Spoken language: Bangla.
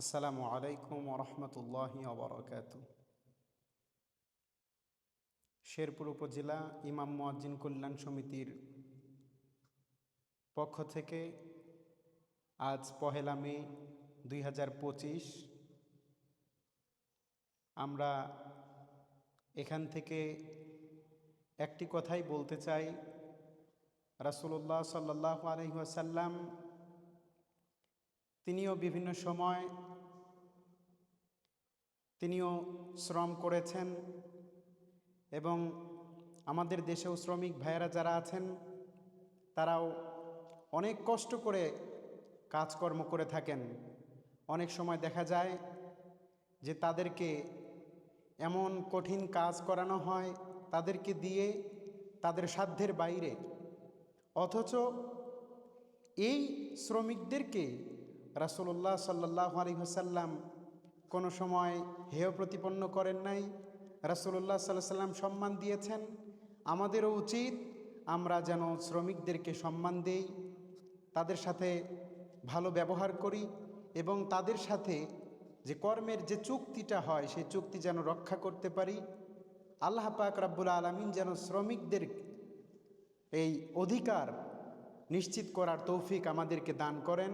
আসসালামু আলাইকুম ওরহমতুল্লাহি অবরকাত শেরপুর উপজেলা ইমাম মুয়াজ্জিন কল্যাণ সমিতির পক্ষ থেকে আজ পহেলা মে দুই হাজার পঁচিশ আমরা এখান থেকে একটি কথাই বলতে চাই। রাসূলুল্লাহ সাল্লাহ আলহিহাসাল্লাম তিনিও বিভিন্ন সময় তিনিও শ্রম করেছেন এবং আমাদের দেশেও শ্রমিক ভাইয়েরা যারা আছেন, তারাও অনেক কষ্ট করে কাজকর্ম করে থাকেন। অনেক সময় দেখা যায় যে তাদেরকে এমন কঠিন কাজ করানো হয়, তাদেরকে দিয়ে তাদের সাধ্যের বাইরে। অথচ এই শ্রমিকদেরকে রাসুল্লাহ সাল্লাহ আলহিহাসাল্লাম কোনো সময় হেয় প্রতিপন্ন করেন নাই? রাসুল্লাহ সাল্লাহ সাল্লাম সম্মান দিয়েছেন? আমাদেরও উচিত আমরা যেন শ্রমিকদেরকে সম্মান দেই, তাদের সাথে ভালো ব্যবহার করি এবং তাদের সাথে যে কর্মের যে চুক্তিটা হয়, সেই চুক্তি যেন রক্ষা করতে পারি। আল্লাহ পাক রাব্বুল আলমিন যেন শ্রমিকদের এই অধিকার নিশ্চিত করার তৌফিক আমাদেরকে দান করেন।